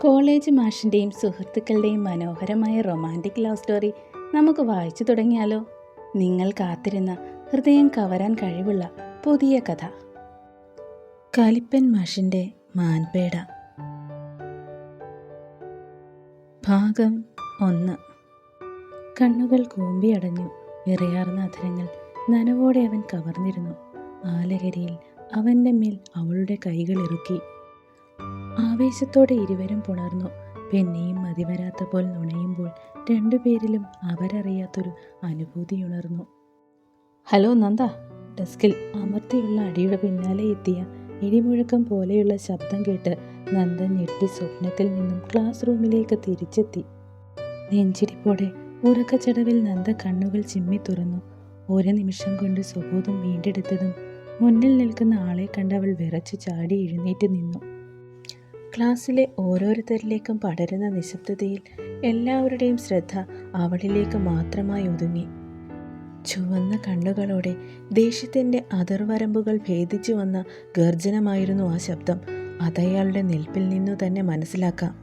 College മാഷിന്റെയും സുഹൃത്തുക്കളുടെയും മനോഹരമായ romantic love story നമുക്ക് വായിച്ചു തുടങ്ങിയാലോ? നിങ്ങൾ കാത്തിരുന്ന ഹൃദയം കവരാൻ കഴിവുള്ള പുതിയ കഥ. കലിപ്പൻ മാഷിന്റെ മാൻപേട. ഭാഗം ഒന്ന്. കണ്ണുകൾ കൂമ്പിയടഞ്ഞു വിറയാർന്ന അധരങ്ങൾ നനവോടെ അവൻ കവർന്നിരുന്നു. ആലകരിയിൽ അവന്റെ മേൽ അവളുടെ കൈകൾ ഇറുക്കി ആവേശത്തോടെ ഇരുവരും പുണർന്നു. പിന്നെയും മതിവരാത്ത പോൽ നുണയുമ്പോൾ രണ്ടുപേരിലും അവരറിയാത്തൊരു അനുഭൂതിയുണർന്നു ഹലോ നന്ദ. ഡെസ്കിൽ അമർത്തിയുള്ള അടിയുടെ പിന്നാലെ എത്തിയ ഇടിമുഴക്കം പോലെയുള്ള ശബ്ദം കേട്ട് നന്ദ ഞെട്ടി സ്വപ്നത്തിൽ നിന്നും ക്ലാസ് റൂമിലേക്ക് തിരിച്ചെത്തി. നെഞ്ചിരിപ്പോടെ ഉറക്കച്ചടവിൽ നന്ദ കണ്ണുകൾ ചിമ്മി തുറന്നു. ഒരു നിമിഷം കൊണ്ട് സ്വബോധം വീണ്ടെടുത്തതും മുന്നിൽ നിൽക്കുന്ന ആളെ കണ്ടവൾ വിറച്ചു ചാടി എഴുന്നേറ്റ് നിന്നു. ക്ലാസ്സിലെ ഓരോരുത്തരിലേക്കും പടരുന്ന നിശബ്ദതയിൽ എല്ലാവരുടെയും ശ്രദ്ധ അവളിലേക്ക് മാത്രമായി ഒതുങ്ങി. ചുവന്ന കണ്ണുകളോടെ ദേഷ്യത്തിന്റെ അതിർവരമ്പുകൾ ഭേദിച്ചു വന്ന ഗർജനമായിരുന്നു ആ ശബ്ദം. അതയാളുടെ നിൽപ്പിൽ നിന്നു തന്നെ മനസ്സിലാക്കാം.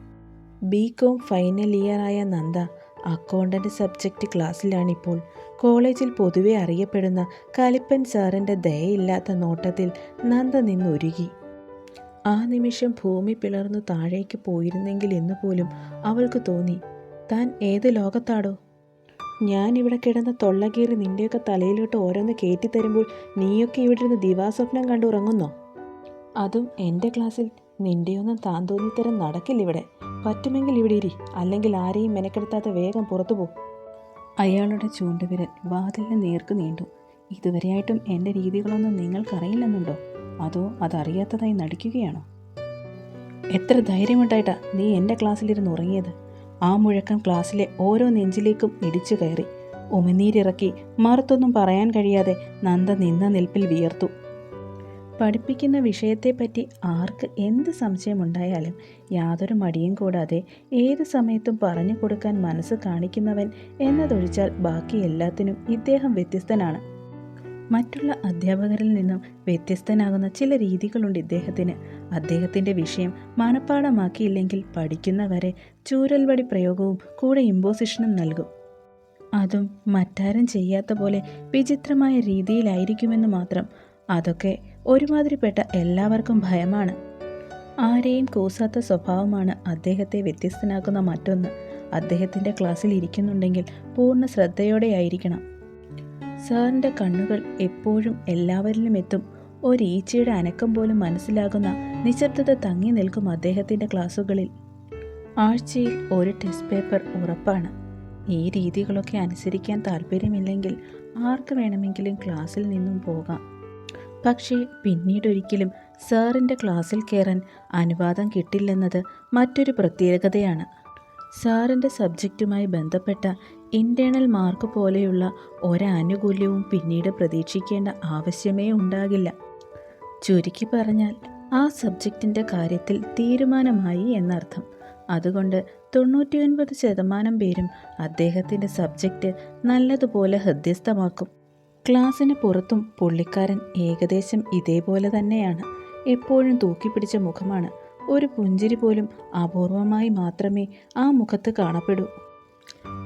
ബി. കോം ഫൈനൽ ഇയറായ നന്ദ അക്കൗണ്ടന്റ് സബ്ജക്റ്റ് ക്ലാസ്സിലാണിപ്പോൾ. കോളേജിൽ പൊതുവെ അറിയപ്പെടുന്ന കലിപ്പൻ സാറിന്റെ ദയയില്ലാത്ത നോട്ടത്തിൽ നന്ദ നിന്നൊരുകി ആ നിമിഷം ഭൂമി പിളർന്നു താഴേക്ക് പോയിരുന്നെങ്കിൽ എന്ന് പോലും അവൾക്ക് തോന്നി. താൻ ഏത് ലോകത്താടോ? ഞാൻ ഇവിടെ കിടന്ന തൊള്ളകീറി നിന്റെയൊക്കെ തലയിലോട്ട് ഓരോന്ന് കയറ്റിത്തരുമ്പോൾ നീയൊക്കെ ഇവിടെ ഇരുന്ന് ദിവാസ്വപ്നം കണ്ടുറങ്ങുന്നോ അതും എന്റെ ക്ലാസ്സിൽ. നിന്റെയൊന്നും താൻ തോന്നിത്തരം നടക്കില്ല ഇവിടെ. പറ്റുമെങ്കിൽ ഇവിടെ ഇരി. അല്ലെങ്കിൽ ആരെയും മെനക്കെടുത്താത്ത വേഗം പുറത്തു പോ. അയാളുടെ ചൂണ്ടുവിരൽ വാതിലിന് നേർക്ക് നീണ്ടു. ഇതുവരെയായിട്ടും എന്റെ രീതികളൊന്നും നിങ്ങൾക്കറിയില്ലെന്നുണ്ടോ? അതോ അതറിയാത്തതായി നടിക്കുകയാണോ? എത്ര ധൈര്യമുണ്ടായിട്ടാ നീ എന്റെ ക്ലാസ്സിലിരുന്ന് ഉറങ്ങിയത്? ആ മുഴക്കം ക്ലാസ്സിലെ ഓരോ നെഞ്ചിലേക്കും ഇടിച്ചു കയറി. ഉമിനീരിറക്കി മറുത്തൊന്നും പറയാൻ കഴിയാതെ നന്ദ നിന്ന നിൽപ്പിൽ വിയർത്തു. പഠിപ്പിക്കുന്ന വിഷയത്തെപ്പറ്റി ആർക്ക് എന്ത് സംശയമുണ്ടായാലും യാതൊരു മടിയും കൂടാതെ ഏത് സമയത്തും പറഞ്ഞു കൊടുക്കാൻ മനസ്സ് കാണിക്കുന്നവൻ എന്നതൊഴിച്ചാൽ ബാക്കി എല്ലാത്തിനും ഇദ്ദേഹം വ്യത്യസ്തനാണ്. മറ്റുള്ള അധ്യാപകരിൽ നിന്നും വ്യത്യസ്തനാകുന്ന ചില രീതികളുണ്ട് ഇദ്ദേഹത്തിന്. അദ്ദേഹത്തിന്റെ വിഷയം മനഃപ്പാടമാക്കിയില്ലെങ്കിൽ പഠിക്കുന്നവരെ ചൂരൽവടി പ്രയോഗവും കൂടെ ഇമ്പോസിഷനും നൽകും. അതും മറ്റാരും ചെയ്യാത്ത പോലെ വിചിത്രമായ രീതിയിലായിരിക്കുമെന്ന് മാത്രം. അതൊക്കെ ഒരുമാതിരിപ്പെട്ട എല്ലാവർക്കും ഭയമാണ്. ആരെയും കൂസാത്ത സ്വഭാവമാണ് അദ്ദേഹത്തെ വ്യത്യസ്തനാക്കുന്ന മറ്റൊന്ന്. അദ്ദേഹത്തിന്റെ ക്ലാസ്സിൽ ഇരിക്കുന്നുണ്ടെങ്കിൽ പൂർണ ശ്രദ്ധയോടെയായിരിക്കണം. സാറിന്റെ കണ്ണുകൾ എപ്പോഴും എല്ലാവരിലും എത്തും. ഒരീച്ചയുടെ അനക്കം പോലും മനസ്സിലാകുന്ന നിശബ്ദത തങ്ങി നിൽക്കും അദ്ദേഹത്തിന്റെ ക്ലാസ്സുകളിൽ ആഴ്ചയിൽ ഒരു ടെസ്റ്റ് പേപ്പർ ഉറപ്പാണ്. ഈ രീതികളൊക്കെ അനുസരിക്കാൻ താല്പര്യമില്ലെങ്കിൽ ആർക്ക് വേണമെങ്കിലും ക്ലാസ്സിൽ നിന്നും പോകാം. പക്ഷേ പിന്നീടൊരിക്കലും സാറിന്റെ ക്ലാസ്സിൽ കയറാൻ അനുവാദം കിട്ടില്ലെന്നത് മറ്റൊരു പ്രത്യേകതയാണ്. സാറിന്റെ സബ്ജക്റ്റുമായി ബന്ധപ്പെട്ട ഇന്റേണൽ മാർക്ക് പോലെയുള്ള ഒരാനുകൂല്യവും പിന്നീട് പ്രതീക്ഷിക്കേണ്ട ആവശ്യമേ ഉണ്ടാകില്ല. ചുരുക്കി പറഞ്ഞാൽ ആ സബ്ജക്റ്റിന്റെ കാര്യത്തിൽ തീരുമാനമായി എന്നർത്ഥം. അതുകൊണ്ട് തൊണ്ണൂറ്റിയൊൻപത് ശതമാനം പേരും അദ്ദേഹത്തിന്റെ സബ്ജക്റ്റ് നല്ലതുപോലെ ഹൃദ്യസ്ഥമാക്കും. ക്ലാസ്സിന് പുറത്തും പുള്ളിക്കാരൻ ഏകദേശം ഇതേപോലെ തന്നെയാണ്. എപ്പോഴും തൂക്കിപ്പിടിച്ച മുഖമാണ്. ഒരു പുഞ്ചിരി പോലും അപൂർവമായി മാത്രമേ ആ മുഖത്ത് കാണപ്പെടൂ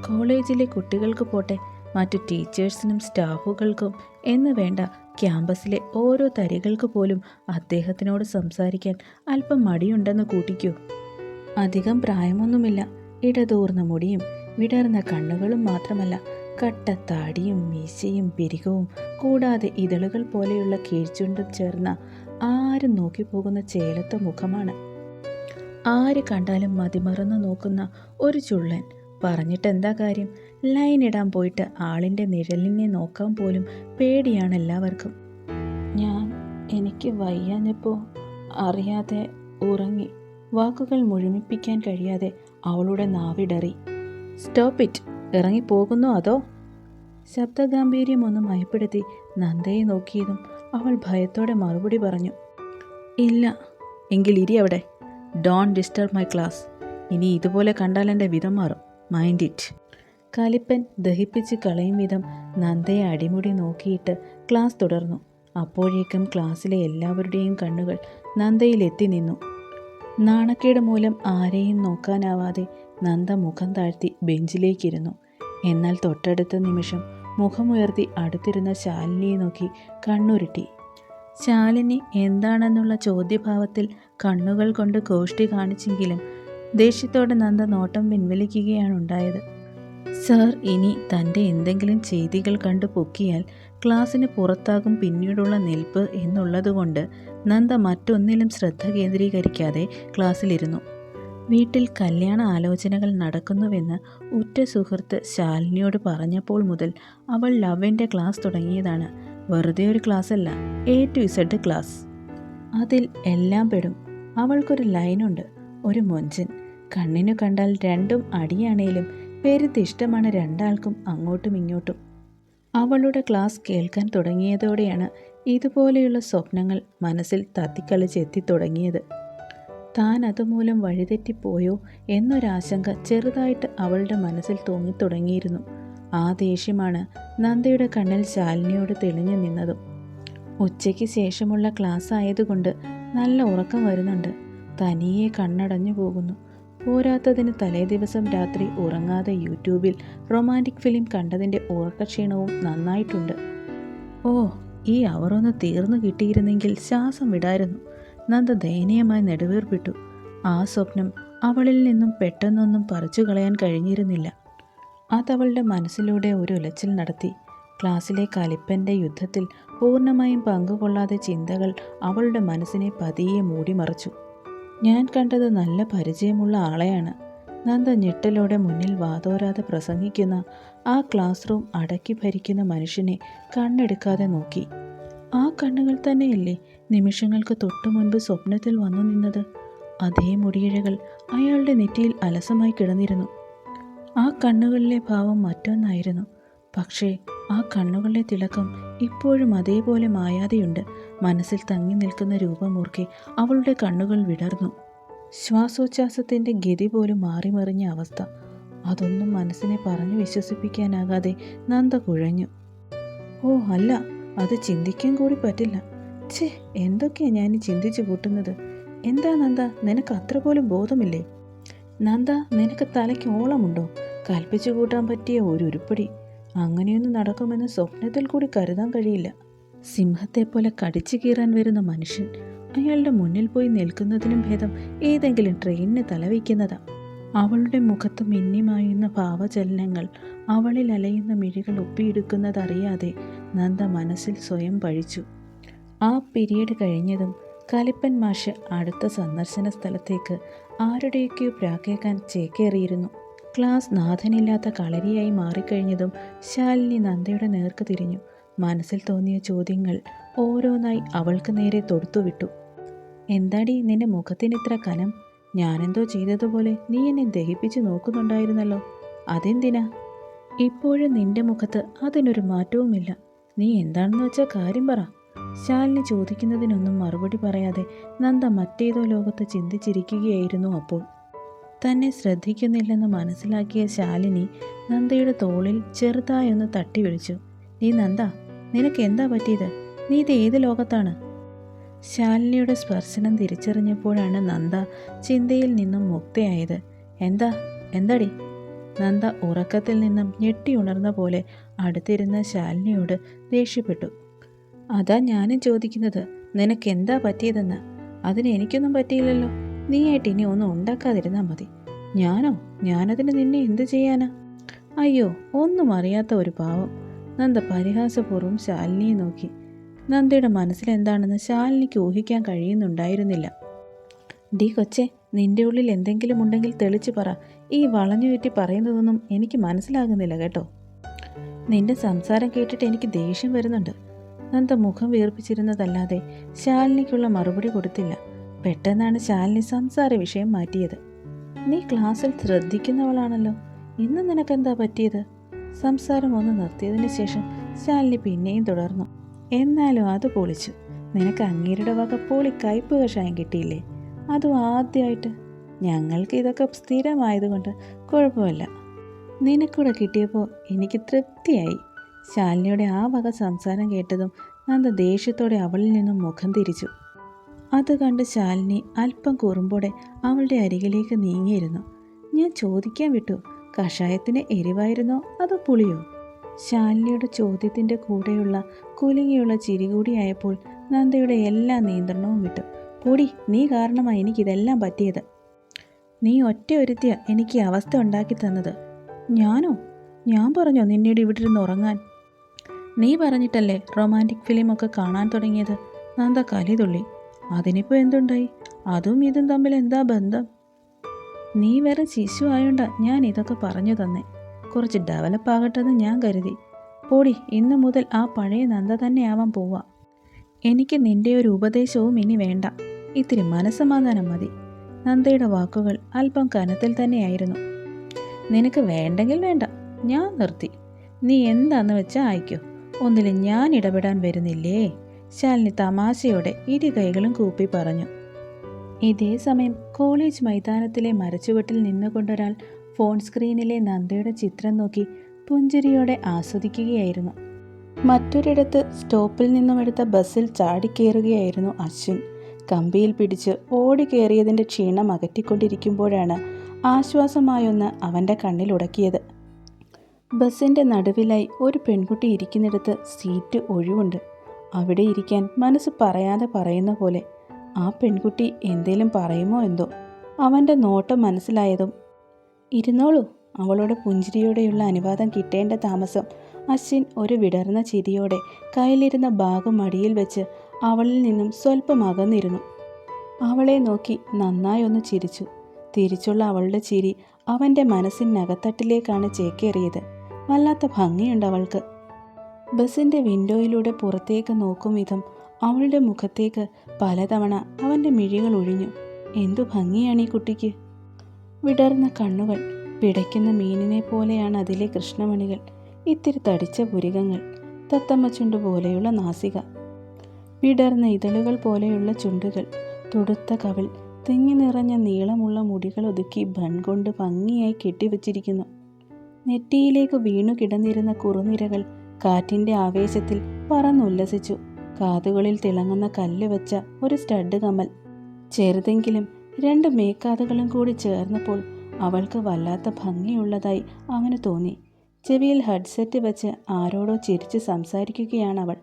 കോളേജിലെ കുട്ടികൾക്ക് പോട്ടെ മറ്റു ടീച്ചേഴ്സിനും സ്റ്റാഫുകൾക്കും എന്ന് വേണ്ട ക്യാമ്പസിലെ ഓരോ തരികൾക്ക് പോലും അദ്ദേഹത്തിനോട് സംസാരിക്കാൻ അല്പം മടിയുണ്ടെന്ന് കൂട്ടിക്കൂ. അധികം പ്രായമൊന്നുമില്ല. ഇടതൂർന്ന മുടിയും വിടർന്ന കണ്ണുകളും മാത്രമല്ല കട്ട താടിയും മീശയും പിരികവും കൂടാതെ ഇതളുകൾ പോലെയുള്ള കീഴ്ചുണ്ടും ചേർന്ന ആരും നോക്കിപ്പോകുന്ന ചേലത്ത മുഖമാണ്. ആര് കണ്ടാലും മതിമറന്നു നോക്കുന്ന ഒരു ചുള്ളൻ പറഞ്ഞിട്ട് എന്താ കാര്യം? ലൈൻ ഇടാൻ പോയിട്ട് ആളിന്റെ നിഴലിനെ നോക്കാൻ പോലും പേടിയാണ് എല്ലാവർക്കും. ഞാൻ എനിക്ക് വയ്യാഞ്ഞപ്പോൾ അറിയാതെ ഉറങ്ങി വാക്കുകൾ മുഴുമിപ്പിക്കാൻ കഴിയാതെ അവളുടെ നാവിടറി. Stop it. ഇറങ്ങി പോകുന്നോ അതോ? ശബ്ദഗാംഭീര്യം ഒന്ന് മയപ്പെടുത്തി നന്ദയെ നോക്കിയതും അവൾ ഭയത്തോടെ മറുപടി പറഞ്ഞു. ഇല്ല. എങ്കിൽ ഇരി അവിടെ. Don't disturb my class. ഇനി ഇതുപോലെ കണ്ടാൽ എന്റെ വിധം മാറും. മൈൻഡ് ഇറ്റ് കലിപ്പൻ ദഹിപ്പിച്ച് കളയും വിധം നന്ദയെ അടിമുടി നോക്കിയിട്ട് ക്ലാസ് തുടർന്നു. അപ്പോഴേക്കും ക്ലാസ്സിലെ എല്ലാവരുടെയും കണ്ണുകൾ നന്ദയിൽ എത്തി നിന്നു. നാണക്കേട് മൂലം ആരെയും നോക്കാനാവാതെ നന്ദ മുഖം താഴ്ത്തി ബെഞ്ചിലേക്കിരുന്നു. എന്നാൽ തൊട്ടടുത്ത നിമിഷം മുഖമുയർത്തി അടുത്തിരുന്ന ശാലിനിയെ നോക്കി കണ്ണുരുട്ടി. ശാലിനി എന്താണെന്നുള്ള ചോദ്യഭാവത്തിൽ കണ്ണുകൾ കൊണ്ട് കോഷ്ടി കാണിച്ചെങ്കിലും ദേഷ്യത്തോടെ നന്ദ നോട്ടം പിൻവലിക്കുകയാണ് ഉണ്ടായത്. സാർ ഇനി തന്റെ എന്തെങ്കിലും ചെയ്തികൾ കണ്ടു പൊക്കിയാൽ ക്ലാസ്സിന് പുറത്താകും പിന്നീടുള്ള നിൽപ്പ് എന്നുള്ളതുകൊണ്ട് നന്ദ മറ്റൊന്നിലും ശ്രദ്ധ കേന്ദ്രീകരിക്കാതെ ക്ലാസ്സിലിരുന്നു. വീട്ടിൽ കല്യാണ ആലോചനകൾ നടക്കുന്നുവെന്ന് ഉറ്റ സുഹൃത്ത് ശാലിനിയോട് പറഞ്ഞപ്പോൾ മുതൽ അവൾ ലവന്റെ ക്ലാസ് തുടങ്ങിയതാണ്. വെറുതെ ഒരു ക്ലാസ് അല്ല എ ടു ഇസഡ് ക്ലാസ്. അതിൽ എല്ലാം പെടും. അവൾക്കൊരു ലൈനുണ്ട്. ഒരു മൊഞ്ചൻ. കണ്ണിനു കണ്ടാൽ രണ്ടും അടിയാണേലും പെരുത്തിഷ്ടമാണ് രണ്ടാൾക്കും അങ്ങോട്ടും ഇങ്ങോട്ടും. അവളുടെ ക്ലാസ് കേൾക്കാൻ തുടങ്ങിയതോടെയാണ് ഇതുപോലെയുള്ള സ്വപ്നങ്ങൾ മനസ്സിൽ തത്തിക്കളിച്ച് എത്തിത്തുടങ്ങിയത്. താൻ അതുമൂലം വഴിതെറ്റിപ്പോയോ എന്നൊരാശങ്ക ചെറുതായിട്ട് അവളുടെ മനസ്സിൽ തോന്നിത്തുടങ്ങിയിരുന്നു ആ ദേഷ്യമാണ് നന്ദയുടെ കണ്ണിൽ ശാലിനിയോട് തെളിഞ്ഞു നിന്നതും. ഉച്ചയ്ക്ക് ശേഷമുള്ള ക്ലാസ് ആയതുകൊണ്ട് നല്ല ഉറക്കം വരുന്നുണ്ട്. തനിയെ കണ്ണടഞ്ഞു പോകുന്നു. പോരാത്തതിന് തലേ ദിവസം രാത്രി ഉറങ്ങാതെ യൂട്യൂബിൽ റൊമാന്റിക് ഫിലിം കണ്ടതിന്റെ ഉറക്കക്ഷീണവും നന്നായിട്ടുണ്ട്. ഓ ഈ അവറൊന്ന് തീർന്നു കിട്ടിയിരുന്നെങ്കിൽ ശ്വാസം വിടായിരുന്നു. നന്ദ ദയനീയമായി നെടുവേർപ്പിട്ടു. ആ സ്വപ്നം അവളിൽ നിന്നും പെട്ടെന്നൊന്നും പറിച്ചു കളയാൻ കഴിഞ്ഞിരുന്നില്ല. അതവളുടെ മനസ്സിലൂടെ ഒരു ഉലച്ചിൽ നടത്തി. ക്ലാസ്സിലെ കലിപ്പന്റെ യുദ്ധത്തിൽ പൂർണമായും പങ്കുകൊള്ളാതെ ചിന്തകൾ അവളുടെ മനസ്സിനെ പതിയെ മൂടിമറച്ചു. ഞാൻ കണ്ടത് നല്ല പരിചയമുള്ള ആളെയാണ്. നന്ദ ഞെട്ടലോടെ മുന്നിൽ വാതോരാതെ പ്രസംഗിക്കുന്ന ആ ക്ലാസ് റൂം അടക്കി ഭരിക്കുന്ന മനുഷ്യനെ കണ്ണെടുക്കാതെ നോക്കി. ആ കണ്ണുകൾ തന്നെയല്ലേ നിമിഷങ്ങൾക്ക് തൊട്ടു മുൻപ് സ്വപ്നത്തിൽ വന്നു നിന്നത്? അതേ മുടിയിഴകൾ അയാളുടെ നെറ്റിയിൽ അലസമായി കിടന്നിരുന്നു. ആ കണ്ണുകളിലെ ഭാവം മറ്റൊന്നായിരുന്നു. പക്ഷേ ആ കണ്ണുകളിലെ തിളക്കം ഇപ്പോഴും അതേപോലെ മായാതെയുണ്ട്. മനസ്സിൽ തങ്ങി നിൽക്കുന്ന രൂപമൂർക്കെ അവളുടെ കണ്ണുകൾ വിടർന്നു. ശ്വാസോച്ഛ്വാസത്തിന്റെ ഗതി പോലും മാറിമറിഞ്ഞ അവസ്ഥ. അതൊന്നും മനസ്സിനെ പറഞ്ഞു വിശ്വസിപ്പിക്കാനാകാതെ നന്ദ കുഴഞ്ഞു. ഓ അല്ല അത് ചിന്തിക്കാൻ കൂടി പറ്റില്ല. ഛേ എന്തൊക്കെയാ ഞാൻ ചിന്തിച്ചു കൂട്ടുന്നത്? എന്താ നന്ദ നിനക്ക് അത്ര പോലും ബോധമില്ലേ? നന്ദ നിനക്ക് തലയ്ക്ക് ഓളമുണ്ടോ? കൽപ്പിച്ചു കൂട്ടാൻ പറ്റിയ ഒരു ഉരുപ്പടി. അങ്ങനെയൊന്നും നടക്കുമെന്ന് സ്വപ്നത്തിൽ കൂടി കരുതാൻ കഴിയില്ല. സിംഹത്തെപ്പോലെ കടിച്ചു കീറാൻ വരുന്ന മനുഷ്യൻ അയാളുടെ മുന്നിൽ പോയി നിൽക്കുന്നതിനും ഭേദം ഏതെങ്കിലും ട്രെയിനിന് തലവയ്ക്കുന്നതാ. അവളുടെ മുഖത്ത് മിന്നിമായുന്ന ഭാവചലനങ്ങൾ അവളിൽ അലയുന്ന മിഴികൾ ഒപ്പിയെടുക്കുന്നതറിയാതെ നന്ദ മനസ്സിൽ സ്വയം പഴിച്ചു. ആ പിരീഡ് കഴിഞ്ഞതും കലിപ്പൻ മാഷ് അടുത്ത സന്ദർശന സ്ഥലത്തേക്ക് ആരുടെയൊക്കെയോ പ്രാക്കേക്കാൻ ചേക്കേറിയിരുന്നു. ക്ലാസ് നാഥനില്ലാത്ത കളരിയായി മാറിക്കഴിഞ്ഞതും ശാലിനി നന്ദയുടെ നേർക്ക് തിരിഞ്ഞു. മനസ്സിൽ തോന്നിയ ചോദ്യങ്ങൾ ഓരോന്നായി അവൾക്ക് നേരെ തൊടുത്തുവിട്ടു. എന്താടി നിന്റെ മുഖത്തിന് ഇത്ര കനം? ഞാനെന്തോ ചെയ്തതുപോലെ നീ എന്നെ ദഹിപ്പിച്ച് നോക്കുന്നുണ്ടായിരുന്നല്ലോ. അതെന്തിനാ? ഇപ്പോഴും നിന്റെ മുഖത്ത് അതിനൊരു മാറ്റവുമില്ല. നീ എന്താണെന്ന് വെച്ചാൽ കാര്യം പറ. ശാലിനി ചോദിക്കുന്നതിനൊന്നും മറുപടി പറയാതെ നന്ദ മറ്റേതോ ലോകത്ത് ചിന്തിച്ചിരിക്കുകയായിരുന്നു അപ്പോൾ. തന്നെ ശ്രദ്ധിക്കുന്നില്ലെന്ന് മനസ്സിലാക്കിയ ശാലിനി നന്ദയുടെ തോളിൽ ചെറുതായൊന്ന് തട്ടി വിളിച്ചു. നീ നന്ദ നിനക്ക് എന്താ പറ്റിയത്? നീ ഇത് ഏത് ലോകത്താണ്? ശാലിനിയുടെ സ്പർശനം തിരിച്ചറിഞ്ഞപ്പോഴാണ് നന്ദ ചിന്തയിൽ നിന്നും മുക്തയായത്. എന്താ? എന്താടി? നന്ദ ഉറക്കത്തിൽ നിന്നും ഞെട്ടി ഉണർന്ന പോലെ അടുത്തിരുന്ന ശാലിനിയോട് ദേഷ്യപ്പെട്ടു. അതാ ഞാനും ചോദിക്കുന്നത് നിനക്ക് എന്താ പറ്റിയതെന്ന്? അതിന് എനിക്കൊന്നും പറ്റിയില്ലല്ലോ. നീയായിട്ട് ഇനി ഒന്നും ഉണ്ടാക്കാതിരുന്നാൽ മതി. ഞാനോ? ഞാനതിന് നിന്നെ എന്ത് ചെയ്യാനാ? അയ്യോ ഒന്നും അറിയാത്ത ഒരു പാവം. നന്ദ പരിഹാസപൂർവം ശാലിനിയെ നോക്കി. നന്ദയുടെ മനസ്സിലെന്താണെന്ന് ശാലിനിക്ക് ഊഹിക്കാൻ കഴിയുന്നുണ്ടായിരുന്നില്ല. ഡി കൊച്ചെ നിന്റെ ഉള്ളിൽ എന്തെങ്കിലും ഉണ്ടെങ്കിൽ തെളിച്ചു പറ. ഈ വളഞ്ഞു ചുറ്റി പറയുന്നതൊന്നും എനിക്ക് മനസ്സിലാകുന്നില്ല കേട്ടോ. നിന്റെ സംസാരം കേട്ടിട്ട് എനിക്ക് ദേഷ്യം വരുന്നുണ്ട് നന്ദ മുഖം വീർപ്പിച്ചിരുന്നതല്ലാതെ ശാലിനിക്കുള്ള മറുപടി കൊടുത്തില്ല. പെട്ടെന്നാണ് ശാലിനി സംസാര വിഷയം മാറ്റിയത്. നീ ക്ലാസ്സിൽ ശ്രദ്ധിക്കുന്നവളാണല്ലോ. ഇന്ന് നിനക്കെന്താ പറ്റിയത്? സംസാരം ഒന്ന് നിർത്തിയതിന് ശേഷം ശാലിനി പിന്നെയും തുടർന്നു. എന്നാലും അത് പൊളിച്ചു. നിനക്ക് അങ്ങേരുടെ വക പൊളി കയ്പ് കഷായം കിട്ടിയില്ലേ? അതും ആദ്യമായിട്ട് ഞങ്ങൾക്ക് ഇതൊക്കെ സ്ഥിരമായതുകൊണ്ട് കുഴപ്പമില്ല. നിനക്കൂടെ കിട്ടിയപ്പോൾ എനിക്ക് തൃപ്തിയായി. ശാലിനിയുടെ ആ വക സംസാരം കേട്ടതും നന്ദ ദേഷ്യത്തോടെ അവളിൽ നിന്നും മുഖം തിരിച്ചു. അത് കണ്ട് ശാലിനി അല്പം കുറുമ്പോടെ അവളുടെ അരികിലേക്ക് നീങ്ങിയിരുന്നു. ഞാൻ ചോദിക്കാൻ വിട്ടു. കഷായത്തിന് എരിവായിരുന്നോ അതോ പുളിയോ? ശാലിനിയുടെ ചോദ്യത്തിന്റെ കൂടെയുള്ള കുലുങ്ങിയുള്ള ചിരി കൂടിയായപ്പോൾ നന്ദയുടെ എല്ലാ നിയന്ത്രണവും വിട്ടു. പൊടി നീ കാരണമാണ് എനിക്കിതെല്ലാം പറ്റിയത്. നീ ഒറ്റ ഒരുത്തിയ എനിക്ക് അവസ്ഥ ഉണ്ടാക്കി തന്നത്. ഞാനോ? ഞാൻ പറഞ്ഞോ നിന്നോട് ഇവിടെ ഇരുന്ന് ഉറങ്ങാൻ? നീ പറഞ്ഞിട്ടല്ലേ റൊമാന്റിക് ഫിലിമൊക്കെ കാണാൻ തുടങ്ങിയത്? നന്ദ കലി തുള്ളി. അതിനിപ്പോൾ എന്തുണ്ടായി? അതും ഇതും തമ്മിൽ എന്താ ബന്ധം? നീ വേറെ ശിശു ആയോണ്ടാ ഞാൻ ഇതൊക്കെ പറഞ്ഞു തന്നെ. കുറച്ച് ഡെവലപ്പ് ആകട്ടെന്ന് ഞാൻ കരുതി. പോടി ഇന്നു മുതൽ ആ പഴയ നന്ദ തന്നെയാവാൻ പോവാ. എനിക്ക് നിന്റെ ഒരു ഉപദേശവും ഇനി വേണ്ട. ഇത്തിരി മനസ്സമാധാനം മതി. നന്ദയുടെ വാക്കുകൾ അല്പം കനത്തിൽ തന്നെയായിരുന്നു. നിനക്ക് വേണ്ടെങ്കിൽ വേണ്ട. ഞാൻ നിർത്തി. നീ എന്താന്ന് വെച്ചാൽ അയക്കോ. ഒന്നിലും ഞാൻ ഇടപെടാൻ വരുന്നില്ലേ? ശാലിനി തമാശയോടെ ഇരു കൈകളും കൂപ്പി പറഞ്ഞു. ഇതേ സമയം കോളേജ് മൈതാനത്തിലെ മരച്ചുവട്ടിൽ നിന്നുകൊണ്ടൊരാൾ ഫോൺ സ്ക്രീനിലെ നന്ദയുടെ ചിത്രം നോക്കി പുഞ്ചിരിയോടെ ആസ്വദിക്കുകയായിരുന്നു. മറ്റൊരിടത്ത് സ്റ്റോപ്പിൽ നിന്നും എടുത്ത ബസ്സിൽ ചാടിക്കേറുകയായിരുന്നു അശ്വിൻ. കമ്പിയിൽ പിടിച്ച് ഓടിക്കേറിയതിന്റെ ക്ഷീണം അകറ്റിക്കൊണ്ടിരിക്കുമ്പോഴാണ് ആശ്വാസമായൊന്ന് അവന്റെ കണ്ണിലുടക്കിയത് ബസ്സിന്റെ നടുവിലായി ഒരു പെൺകുട്ടി ഇരിക്കുന്നിടത്ത് സീറ്റ് ഒഴിവുണ്ട്. അവിടെ ഇരിക്കാൻ മനസ്സ് പറയാതെ പറയുന്ന പോലെ ആ പെൺകുട്ടി എന്തേലും പറയുമോ എന്തോ? അവന്റെ നോട്ടം മനസ്സിലായതും ഇരുന്നോളൂ അവളുടെ പുഞ്ചിരിയോടെയുള്ള അനുവാദം കിട്ടേണ്ട താമസം. അശ്വിൻ ഒരു വിടർന്ന ചിരിയോടെ കയ്യിലിരുന്ന ബാഗ് മടിയിൽ വെച്ച് അവളിൽ നിന്നും സ്വല്പം അകന്നിരുന്നു. അവളെ നോക്കി നന്നായി ഒന്ന് ചിരിച്ചു. തിരിച്ചുള്ള അവളുടെ ചിരി അവന്റെ മനസ്സിനകത്തട്ടിലേക്കാണ് ചേക്കേറിയത്. വല്ലാത്ത ഭംഗിയുണ്ട് അവൾക്ക്. ബസ്സിന്റെ വിൻഡോയിലൂടെ പുറത്തേക്ക് നോക്കും വിധം അവളുടെ മുഖത്തേക്ക് പലതവണ അവന്റെ മിഴികൾ ഒഴിഞ്ഞു. എന്തു ഭംഗിയാണ് ഈ കുട്ടിക്ക്? വിടർന്ന കണ്ണുകൾ പിടയ്ക്കുന്ന മീനിനെ പോലെയാണ് അതിലെ കൃഷ്ണമണികൾ. ഇത്തിരി തടിച്ച പുരികങ്ങൾ തത്തമ്മ ചുണ്ടു പോലെയുള്ള നാസിക വിടർന്ന ഇതളുകൾ പോലെയുള്ള ചുണ്ടുകൾ തുടുത്ത കവിൾ തിങ്ങി നിറഞ്ഞ നീളമുള്ള മുടികൾ ഒതുക്കി ബൺ കൊണ്ട് ഭംഗിയായി കെട്ടിവച്ചിരിക്കുന്നു. നെറ്റിയിലേക്ക് വീണു കിടന്നിരുന്ന കുറുനിരകൾ കാറ്റിന്റെ ആവേശത്തിൽ പറന്നുല്ലസിച്ചു. കാതുകളിൽ തിളങ്ങുന്ന കല്ല് വെച്ച ഒരു സ്റ്റഡ് കമൽ. ചെറുതെങ്കിലും രണ്ട് മേക്കാതുകളും കൂടി ചേർന്നപ്പോൾ അവൾക്ക് വല്ലാത്ത ഭംഗിയുള്ളതായി അവന് തോന്നി. ചെവിയിൽ ഹെഡ്സെറ്റ് വെച്ച് ആരോടോ ചിരിച്ച് സംസാരിക്കുകയാണ് അവൾ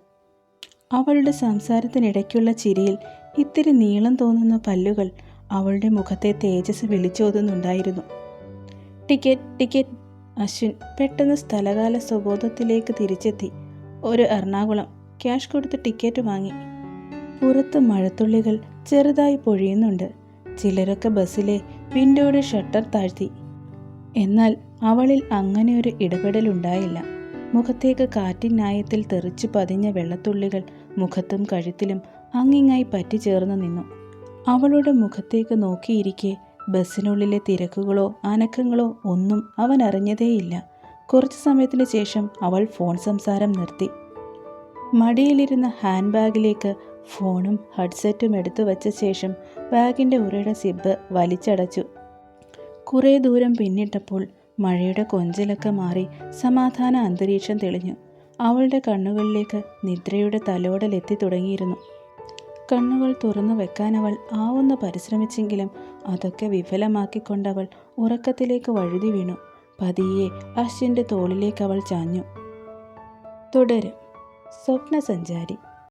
അവളുടെ സംസാരത്തിനിടയ്ക്കുള്ള ചിരിയിൽ ഇത്തിരി നീളം തോന്നുന്ന പല്ലുകൾ അവളുടെ മുഖത്തെ തേജസ് വിളിച്ചോതുന്നുണ്ടായിരുന്നു. Ticket ticket. അശ്വിൻ പെട്ടെന്ന് സ്ഥലകാല സ്വബോധത്തിലേക്ക് തിരിച്ചെത്തി. ഒരു എറണാകുളം ക്യാഷ് കൊടുത്ത് ടിക്കറ്റ് വാങ്ങി. പുറത്ത് മഴത്തുള്ളികൾ ചെറുതായി പൊഴിയുന്നുണ്ട്. ചിലരൊക്കെ ബസ്സിലെ വിൻഡോയുടെ ഷട്ടർ താഴ്ത്തി. എന്നാൽ അവളിൽ അങ്ങനെ ഒരു ഇടപെടലുണ്ടായില്ല. മുഖത്തേക്ക് കാറ്റിനായത്തിൽ തെറിച്ചു പതിഞ്ഞ വെള്ളത്തുള്ളികൾ മുഖത്തും കഴുത്തിലും അങ്ങിങ്ങായി പറ്റിച്ചേർന്ന് നിന്നു. അവളുടെ മുഖത്തേക്ക് നോക്കിയിരിക്കെ ബസ്സിനുള്ളിലെ തിരക്കുകളോ അനക്കങ്ങളോ ഒന്നും അവൻ അറിഞ്ഞതേയില്ല. കുറച്ചു സമയത്തിന് ശേഷം അവൾ ഫോൺ സംസാരം നിർത്തി. മടിയിലിരുന്ന ഹാൻഡ് ബാഗിലേക്ക് ഫോണും ഹെഡ്സെറ്റും എടുത്തു വച്ച ശേഷം ബാഗിന്റെ ഉറയുടെ സിബ് വലിച്ചടച്ചു. കുറേ ദൂരം പിന്നിട്ടപ്പോൾ മഴയുടെ കൊഞ്ചലൊക്കെ മാറി സമാധാന അന്തരീക്ഷം തെളിഞ്ഞു. അവളുടെ കണ്ണുകളിലേക്ക് നിദ്രയുടെ തലോടലെത്തി തുടങ്ങിയിരുന്നു. കണ്ണുകൾ തുറന്നു വെക്കാൻ അവൾ ആവുന്ന പരിശ്രമിച്ചെങ്കിലും അതൊക്കെ വിഫലമാക്കിക്കൊണ്ടവൾ ഉറക്കത്തിലേക്ക് വഴുതി വീണു. പതിയെ അശ്വിന്റെ തോളിലേക്ക് അവൾ ചാഞ്ഞു. തുടരും. സ്വപ്നസഞ്ചാരി.